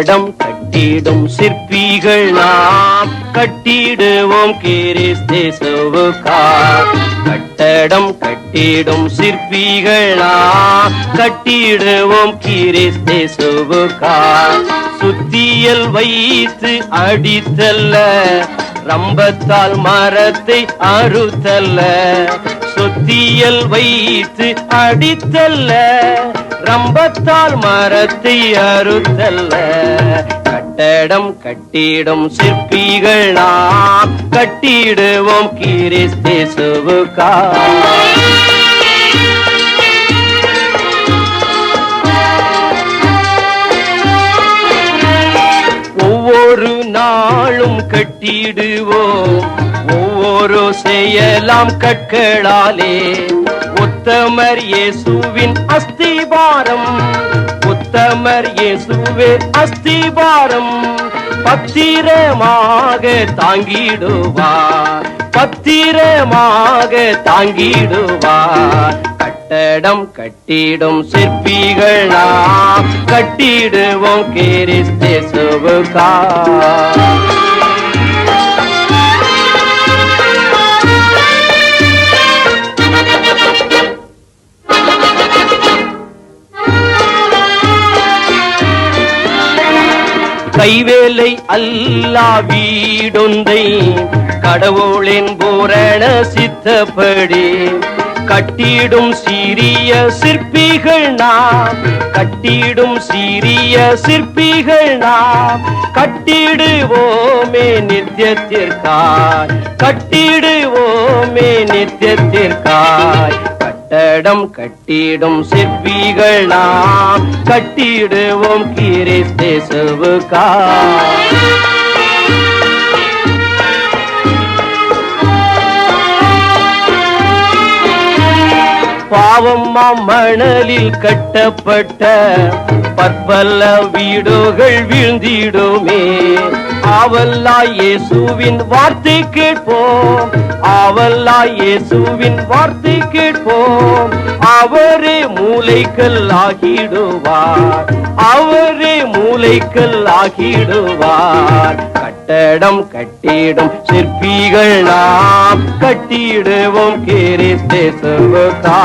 கட்டடம் கட்டிடும் சிற்பிகள் நாம் கட்டிடுவோம் கிறிஸ்தேசுவுக்கார் கட்டடம் கட்டிடும் சிற்பிகள் நாம் கட்டிடுவோம் கிறிஸ்தேசுவுக்கார் சுத்தியல் வைத்து அடித்தல்ல ரம்பத்தால் மரத்தை அறுத்தல்ல. சுத்தியல் வைத்து அடித்தல்ல ரம்பத்தால் மரத்தை அறுத்தல்ல. கட்டடம் கட்டிடும் சிற்பிகள் நாம் கட்டிடுவோம் கிறிஸ்தேசுவுக்கா. ஒவ்வொரு நாளும் கட்டிடுவோம். ஒவ்வொரு செயலாம் கற்களாலே. உத்தமர் இயேசுவின் அஸ்திபா அஸ்திவாரம் உத்தமர் இயேசுவே அஸ்திவாரம் பத்திரமாக தாங்கிடுவார். பத்திரமாக தாங்கிடுவார். கட்டடம் கட்டிடும் சிற்பிகளா கட்டிடுவோம் கிறிஸ்தேசுவுக்கா கைவேலை அல்லா வீடொன்றை கடவுளின் பூரண சித்தப்படி கட்டிடும் சீரிய சிற்பிகள் நாம் கட்டிடும் சீரிய சிற்பிகள் நாம். கட்டிடுவோமே நித்தியத்திற்காய் கட்டிடுவோமே நித்தியத்திற்காய். கட்டடம் கட்டிடும் சிற்பிகள் நாம் கட்டிடுவோம் கிறிஸ்தேசுவுக்காய் பாவம்மா மணலில் கட்டப்பட்ட பற்பல்ல வீடுகள் வீழ்ந்திடுமே. ஆவல்லா இயேசுவின் வார்த்தை கேட்போம் ஆவல்லா இயேசுவின் வார்த்தை கேட்போம் அவரே மூளைக்கல் ஆகிடுவார் அவரே மூளைக்கல் ஆகிடுவார் கட்டடம் கட்டிடும் சிற்பிகள் நாம் கட்டிடுவோம். கிறிஸ்தேசுவுக்கா